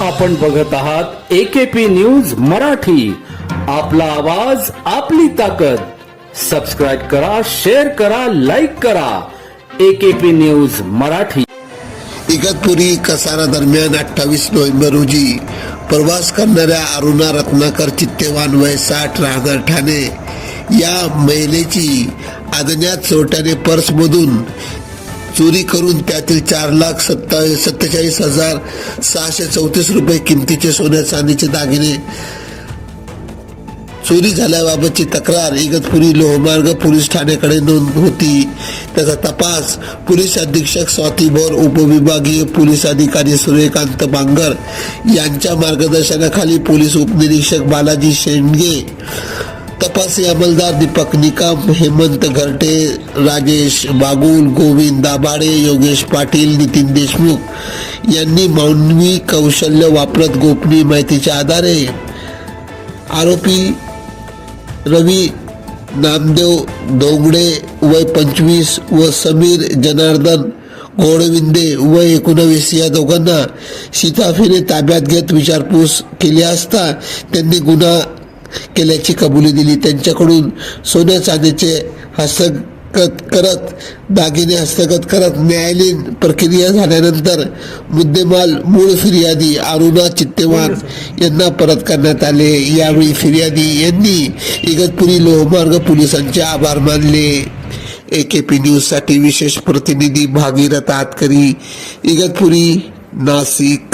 आपण बघत आहात एकेपी न्यूज मराठी. आपला आवाज आपली ताकद. सबस्क्राईब करा शेअर करा लाईक करा. AKP news Marathi. Igatpuri Kasara दरम्यान अठ्ठावीस नोव्हेंबर रोजी प्रवास करणाऱ्या अरुणा रत्नाकर चित्तेवान वय साठ राहणार ठाणे. या महिलेची अज्ञात चोरट्याने पर्समधून चोरी करून त्यातील चार लाख सत्ता सत्तेचाळीस हजार सहाशे चौतीस रुपये किमतीचे सोन्या चांदीचे दागिने. चोरी झाल्याबाबतची तक्रार इगतपुरी लोहमार्ग पोलीस ठाण्याकडे नोंद होती. त्याचा तपास पोलीस अधीक्षक स्वाती भोर उपविभागीय पोलीस अधिकारी सूर्यकांत बांगर यांच्या मार्गदर्शनाखाली पोलीस उपनिरीक्षक बालाजी शेंडगे तपासी अंमलदार दीपक निकम हेमंत घरटे राजेश बागुल गोविंद दाभाडे योगेश पाटील नितीन देशमुख यांनी मानवी कौशल्य वापरत गोपनीय माहितीच्या आधारे आरोपी रवी नामदेव दोंगडे वय पंचवीस व समीर जनार्दन घोडविंदे व एकोणवीस या दोघांना सीताफीने ताब्यात घेत विचारपूस केली असता त्यांनी गुन्हा केल्याची कबुली दिली. त्यांच्याकडून सोन्या चांदीचे हस्तगत करत दागिने हस्तगत करत न्यायालयीन प्रक्रिया झाल्यानंतर मुद्देमाल मूळ फिर्यादी अरुणा चित्तेवान यांना परत करण्यात आले. यावेळी फिर्यादी यांनी इगतपुरी लोहमार्ग पोलिसांचे आभार मानले. ए केपी न्यूजसाठी विशेष प्रतिनिधी भागीरथ आतकरी इगतपुरी नाशिक.